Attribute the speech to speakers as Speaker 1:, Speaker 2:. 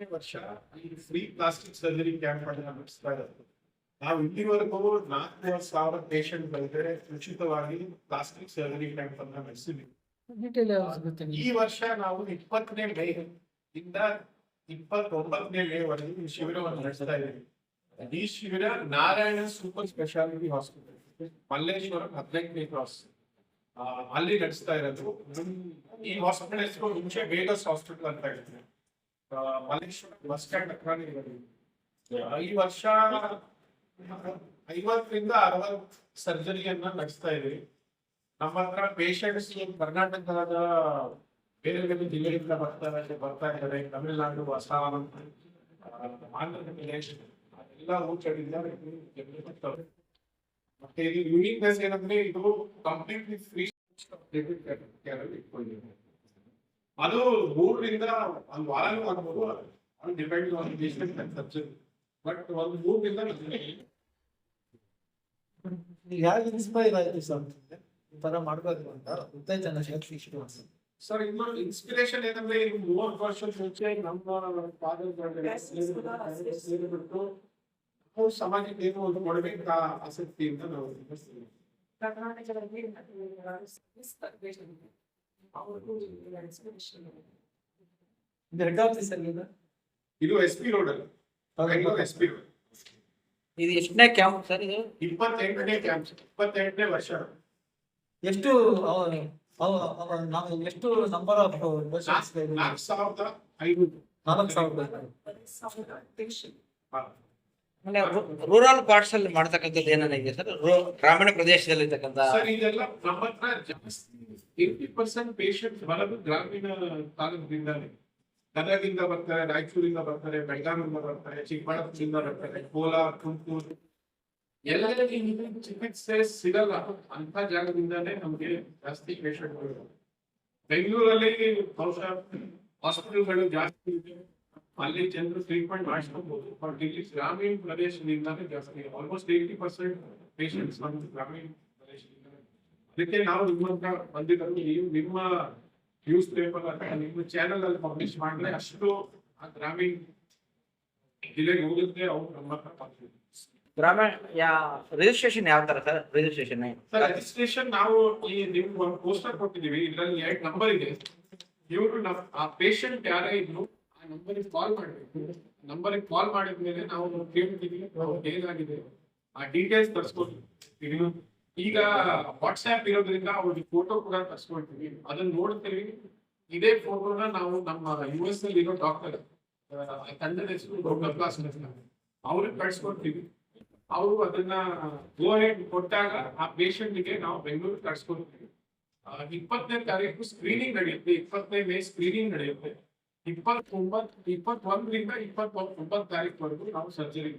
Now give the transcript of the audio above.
Speaker 1: ವರ್ಷ ಈ free plastic surgery camp ಅನ್ನ ನಡೆಸ್ತಾ ಇರೋದು ನಾವು ಇಲ್ಲಿವರೆಗೂ ನಾಲ್ಕು ಸಾವಿರ ಪೇಷಂಟ್ ಗಳಿಗೆ ಉಚಿತವಾಗಿ ಪ್ಲಾಸ್ಟಿಕ್ ಸರ್ಜರಿ ಕ್ಯಾಂಪ್ ಅನ್ನ ನಡೆಸಿದ್ವಿ ಈ ವರ್ಷ ನಾವು ಇಪ್ಪತ್ತನೇ ಮೇ ಇಂದ ಇಪ್ಪತ್ತೊಂಬತ್ತನೇ ಮೇ ವರೆಗೆ ಶಿಬಿರವನ್ನು ನಡೆಸ್ತಾ ಇದ್ದೀವಿ ಈ ಶಿಬಿರ Narayana super speciality hospital Malleshwara ಹದಿನೈದನೇ ಕ್ರಾಸ್ ಅಲ್ಲಿ ನಡೆಸ್ತಾ ಇರೋದು ಈ ಹಾಸ್ಪಿಟಲ್ ಮುಂಚೆ ವೇಗಸ್ ಹಾಸ್ಪಿಟಲ್ ಅಂತ ಹೇಳ್ತಾರೆ ಆ, ಮಲ್ಲೇಶ್ವರಂ ಬಸ್ ಸ್ಟ್ಯಾಂಡ್ ಹತ್ರನೇ ಇರೋದು. ಈ ವರ್ಷ ಐವತ್ತರಿಂದ ಅರವತ್ತು ಸರ್ಜರಿಯನ್ನ ನಡೆಸ್ತಾ ಇದೀವಿ ನಮ್ಮ ಹತ್ರ ಪೇಷಂಟ್ಸ್ ಕರ್ನಾಟಕದ ಬೇರೆ ಬೇರೆ ಜಿಲ್ಲೆಯಿಂದ ಬರ್ತಾರೆ ಬರ್ತಾ ಇದ್ದಾರೆ. ತಮಿಳುನಾಡು, ಅಸ್ಸಾಂ ಆಂಧ್ರ ಪ್ರದೇಶ್ ಎಲ್ಲ ಊಟದಿಂದ ಮತ್ತೆ ಇದು ಯೂನಿಕ್ನೆಸ್ ಏನಂದ್ರೆ ಇದು ಕಂಪ್ಲೀಟ್ಲಿ ಫ್ರೀ ಇಟ್ಕೊಂಡಿದೆ ಅದು ಮೂರರಿಂದ ಒಂದು ವಾರನೂ ಆಗ್ಬೋದು ಅದು depend on patient and surgery but ಒಂದು ಮೂರರಿಂದ
Speaker 2: ಯಾಕೆ ಇನ್ಸ್ಪೈರ್ ಆಯ್ತು ಸರ್ ಈ ತರ ಮಾಡ್ಬೇಕು ಅಂತ ಉತ್ತೇಜನ ಶಕ್ತಿ ಶ್ರೀನಿವಾಸ
Speaker 1: ಸರ್ ಇನ್ನೊಂದು ಇನ್ಸ್ಪಿರೇಷನ್ ಏನಂದ್ರೆ ಇದು ಮೂವತ್ತು ವರ್ಷ ಮುಂಚೆ ನಮ್ಮ ಫಾದರ್ ಸೇರಿಬಿಟ್ಟು ನಾವು ಸಮಾಜಕ್ಕೆ ಏನು ಒಂದು ಕೊಡಬೇಕು ಆ ಆಸಕ್ತಿಯಿಂದ ನಾವು ನಿರ್ವಹಿಸ್ತೀವಿ.
Speaker 2: ಇದು ಹೆಡ್ ಆಫೀಸ್ ಅಲ್ಲಿ ಇದೆ?
Speaker 1: ಎಸ್ ಪಿ ರೋಡ್ ಅಲ್ಲಿ. ಬೆಂಗಳೂರು ಎಸ್ ಪಿ ರೋಡ್
Speaker 2: ಇದು ಎಷ್ಟನೇ ಕ್ಯಾಂಪ್ ಸರ್ ಇದು?
Speaker 1: ಇಪ್ಪತ್ತೆಂಟನೇ ಕ್ಯಾಂಪ್ ಇಪ್ಪತ್ತೆಂಟನೇ ವರ್ಷ.
Speaker 2: ಎಷ್ಟು ಅವ- ಅವ- ಅವ- ನಾವು ಎಷ್ಟು ನಂಬರ್ ಆಫ್
Speaker 1: ನಾಲ್ಕು ಸಾವಿರದ ಐನೂರು.
Speaker 2: ನಾಲ್ಕು
Speaker 3: ಸಾವಿರದ ರೂರಲ್ ಪಾರ್ಟ್ಸ್ ಅಲ್ಲಿ ಮಾಡ್ತಕ್ಕಂಥದ್ದು ಏನೇನಿದೆ ಸರ್? ರೂ- ಗ್ರಾಮೀಣ ಪ್ರದೇಶದಲ್ಲಿ ಇರ್ತಕ್ಕಂಥ
Speaker 1: ಸರ್ ಇದೆಲ್ಲ ನಮ್ಮ ಹತ್ರ ಜಾಸ್ತಿ ಏಯ್ಟಿ ಪರ್ಸೆಂಟ್ ಪೇಷಂಟ್ ಬರೋದು ಗ್ರಾಮೀಣ ತಾಲೂಕಿನಿಂದಾನೆ ಗದಗಿಂದ ಬರ್ತಾರೆ, ರಾಯಚೂರಿಂದ ಬರ್ತಾರೆ ಬೆಳಗಾವಿಯಿಂದ ಬರ್ತಾರೆ, ಚಿಕ್ಕಬಳ್ಳಾಪುರದಿಂದ ಬರ್ತಾರೆ, ಕೋಲಾರ, ತುಮಕೂರು. ಎಲ್ಲರಿಗೆ ಇದು ಚಿಕಿತ್ಸೆ ಸಿಗಲ್ಲ ಅಂತ ಜಾಗದಿಂದಾನೇ ನಮಗೆ ಜಾಸ್ತಿ ಪೇಷಂಟ್ಗಳು ಬೆಂಗಳೂರಲ್ಲಿ ಬಹುಶಃ ಹಾಸ್ಪಿಟಲ್ಗಳು ಜಾಸ್ತಿ ಇದೆ. ಅಲ್ಲಿ ಜನರು ಟ್ರೀಟ್ಮೆಂಟ್ ಮಾಡಿಸ್ಕೋಬಹುದು ಬಟ್ ಇಲ್ಲಿ ಗ್ರಾಮೀಣ ಪ್ರದೇಶದಿಂದಾನೇ ಜಾಸ್ತಿ ಆಲ್ಮೋಸ್ಟ್ ಏಯ್ಟಿ ಪರ್ಸೆಂಟ್ ಪೇಷಂಟ್ಸ್ ನಮ್ದು ಗ್ರಾಮೀಣ ಅದಕ್ಕೆ ನಾವು ನಿಮ್ಮ ಹತ್ರ ಬಂದಿರೋದು ನೀವು ನಿಮ್ಮ ನ್ಯೂಸ್ ಪೇಪರ್ ಅಥವಾ ನಿಮ್ಮ ಚಾನೆಲ್ ಅಲ್ಲಿ ಪಬ್ಲಿಷ್ ಮಾಡಿದ್ರೆ ಅಷ್ಟು ಆ ಗ್ರಾಮೀಣ ಜಿಲ್ಲೆಗೆ ಹೋಗುತ್ತೆ ಅವ್ರು ನಮ್ಮ ಹತ್ರ ಬರ್ತಾರೆ
Speaker 3: ಗ್ರಾಮೀಣ ಯಾ ರಿಜಿಸ್ಟ್ರೇಷನ್ ಯಾವ ತರ ಸರ್? ರಿಜಿಸ್ಟ್ರೇಷನ್
Speaker 1: ಸರ್ ರಿಜಿಸ್ಟ್ರೇಷನ್ ನಾವು ಈ ನಿಮ್ಮ ಪೋಸ್ಟರ್ ಕೊಟ್ಟಿದ್ದೀವಿ ಇದರಲ್ಲಿ ಎರಡು ನಂಬರ್ ಇದೆ. ಇವರು ನಮ್ಮ ಆ ಪೇಷಂಟ್ ಯಾರೇ ಇದ್ರು ಆ ನಂಬರಿಗೆ ಕಾಲ್ ಮಾಡಬೇಕು. ನಂಬರಿಗೆ ಕಾಲ್ ಮಾಡಿದ್ಮೇಲೆ ನಾವು ಕೇಳ್ತೀವಿ ಏನಾಗಿದೆ. ಆ ಡೀಟೇಲ್ಸ್ ತರಿಸ್ಕೊಳ್ತೀವಿ ಈಗ ವಾಟ್ಸ್ಆ್ಯಪ್ ಇರೋದ್ರಿಂದ ಅವ್ರಿಗೆ ಫೋಟೋ ಕೂಡ ತರಿಸ್ಕೊಳ್ತೀವಿ ಅದನ್ನ ನೋಡ್ತೀವಿ. ಇದೇ ಫೋಟೋನ ನಾವು ನಮ್ಮ ಯು ಎಸ್ ಅಲ್ಲಿ ಇರೋ ಡಾಕ್ಟರ್ ತಂಡದ ಹೆಸರು ಡಾಕ್ಟರ್ ಕ್ಲಾಸ್ ಅವ್ರಿಗೆ ಕಳ್ಸ್ಕೊಡ್ತೀವಿ ಅವರು ಅದನ್ನ ಗೋ ಹೆಡ್ ಕೊಟ್ಟಾಗ ಆ ಪೇಷಂಟ್ಗೆ ನಾವು ಬೆಂಗಳೂರಿಗೆ ಕಳ್ಸ್ಕೊಡ್ತೀವಿ ಇಪ್ಪತ್ತನೇ ತಾರೀಕು ಸ್ಕ್ರೀನಿಂಗ್ ನಡೆಯುತ್ತೆ. ಇಪ್ಪತ್ತನೇ ಮೇ ಸ್ಕ್ರೀನಿಂಗ್ ನಡೆಯುತ್ತೆ. ಇಪ್ಪತ್ತೊಂಬತ್ತು ಇಪ್ಪತ್ತೊಂದರಿಂದ ಇಪ್ಪತ್ತೊಂಬತ್ತು ತಾರೀಕು ವರೆಗೂ ನಾವು ಸರ್ಜರಿ